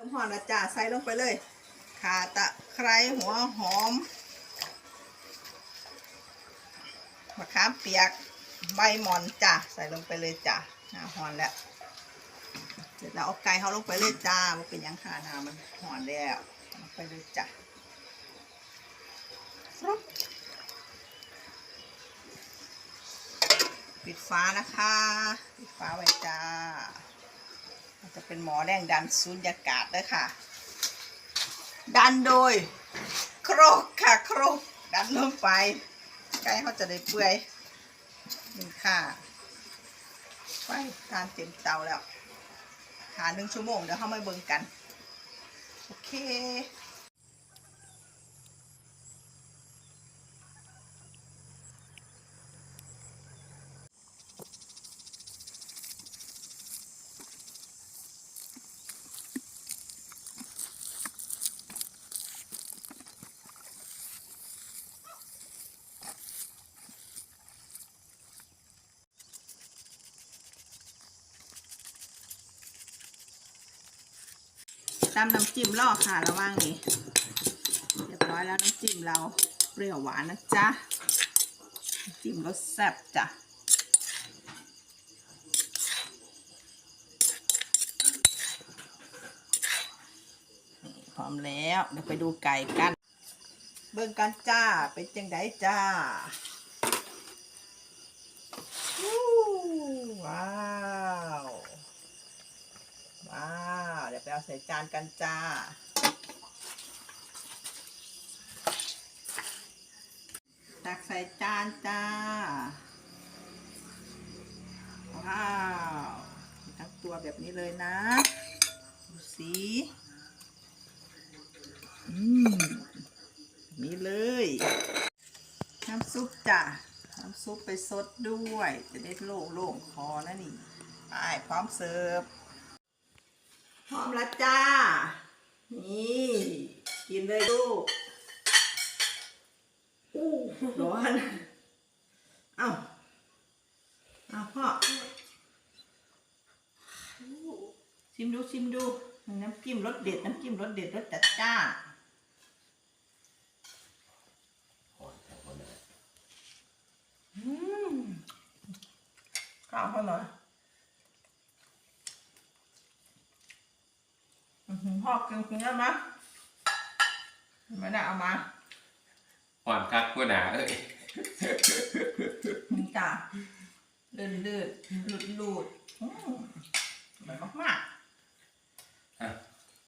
เริ่มห่อนะจ้าใส่ลงไปเลยข่าตะไคร้หัวหอมมะขามเปียกใบหมอนจ้าใส่ลงไปเลยจ้าหน้าหอนแล้วเสร็จแล้วเอาไก่เขาลงไปเลยจ้ามันเป็นยังขานามันหอนแล้วลไปเลยจ้าฟรุบปิดฟ้านะคะ ปิดฟ้าไว้จ้า จะเป็นหมอแรงดันสูญญากาศด้วยค่ะ ดันโดย โครกค่ะโครกดันลงไปใกล้เขาจะได้เปื่อยนี่ค่ะไปทานเต็มเตาแล้วหาหนึ่งชั่วโมงเดี๋ยวเขามาเบิ่งกัน โอเค ตามน้ำจิ้มล่อค่ะระว่างนี้เรียบร้อยแล้วน้ำจิ้มเราเปรี้ยวหวานนะจ๊ะจิ้มรสแซ่บจ้ะพร้อมแล้วเดี๋ยวไปดูไก่กัน เบิ่งกันจ้าเป็นจังไดจ้าว้าว เดี๋ยวไปเอา ใส่จานกันจ้า ตักใส่จานจ้า ว้าวมีทั้งตัวแบบนี้เลยนะดูสิอืมนี่เลย น้ำซุปจ้ะ น้ำซุปไปซดด้วย จะได้โล่งโล่งๆคอนะนี่ ไปพร้อมเสิร์ฟ พร้อมแล้วจ้า นี่ กินเลยลูกอู้ร้อน เอ้าเอ้าพ่อชิมดูชิมดู น้ำจิ้มรสเด็ด น้ำจิ้มรสเด็ดรสจัดจ้าอืมข้าวเขาหน่อย อื้อ หือพ่อกินกินได้ไหมไม่ได้เอามาอ่อนคักกูหนาเอ้ยนี่จ้ะลื่นลื่นหลุดหลุดอืมอร่อยมากอะ